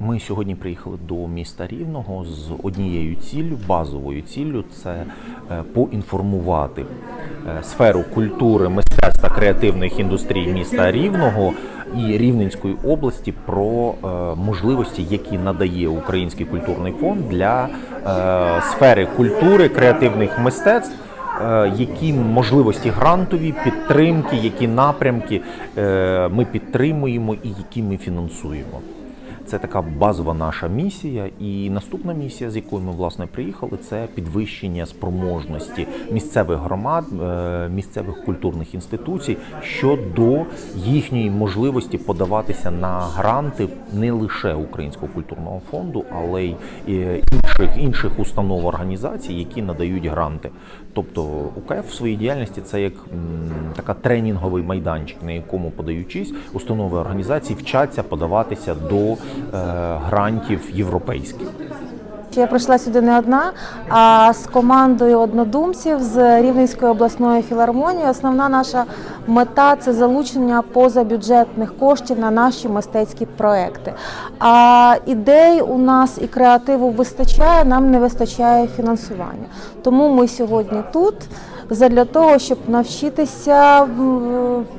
Ми сьогодні приїхали до міста Рівного з однією ціллю, базовою ціллю це е, поінформувати е, сферу культури, мистецтва, креативних індустрій міста Рівного і Рівненської області про е, можливості, які надає Український культурний фонд для сфери культури, креативних мистецтв. Які можливості грантові підтримки, які напрямки ми підтримуємо і які ми фінансуємо. Це така базова наша місія. І наступна місія, з якою ми власне приїхали, це підвищення спроможності місцевих громад, е, місцевих культурних інституцій щодо їхньої можливості подаватися на гранти не лише Українського культурного фонду, але й е, інших інших установ організацій, які надають гранти. Тобто УКФ в своїй діяльності це як така тренінговий майданчик, на якому подаючись, установи організації вчаться подаватися до грантів європейських. Я прийшла сюди не одна, а з командою однодумців з Рівненської обласної філармонії. Основна наша мета це залучення позабюджетних коштів на наші мистецькі проекти. А ідей у нас і креативу вистачає, нам не вистачає фінансування. Тому ми сьогодні тут. Задля того, щоб навчитися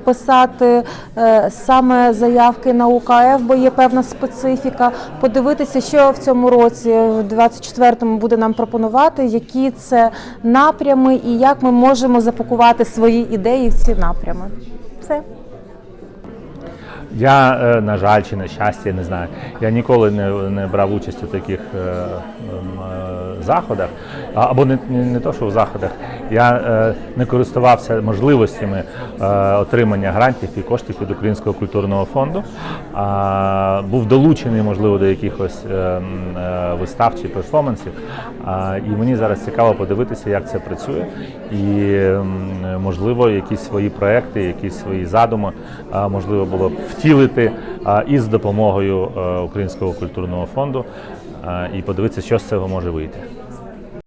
писати е, саме заявки на УКФ, бо є певна специфіка, подивитися, що в цьому році, в 24-му буде нам пропонувати, які це напрями і як ми можемо запакувати свої ідеї в ці напрями. Все. Я, е, на жаль, чи на щастя, не знаю. Я ніколи не, не брав участь у таких е, ем, е, заходах, або не, не, то, що в заходах. Я е, не користувався можливостями е, отримання грантів і коштів від Українського культурного фонду. А, був долучений, можливо, до якихось е, е, вистав чи перформансів. А, і мені зараз цікаво подивитися, як це працює, і м, можливо, якісь свої проекти, якісь свої задуми а, можливо було б втілити із допомогою е, Українського культурного фонду а, і подивитися, що з цього може вийти.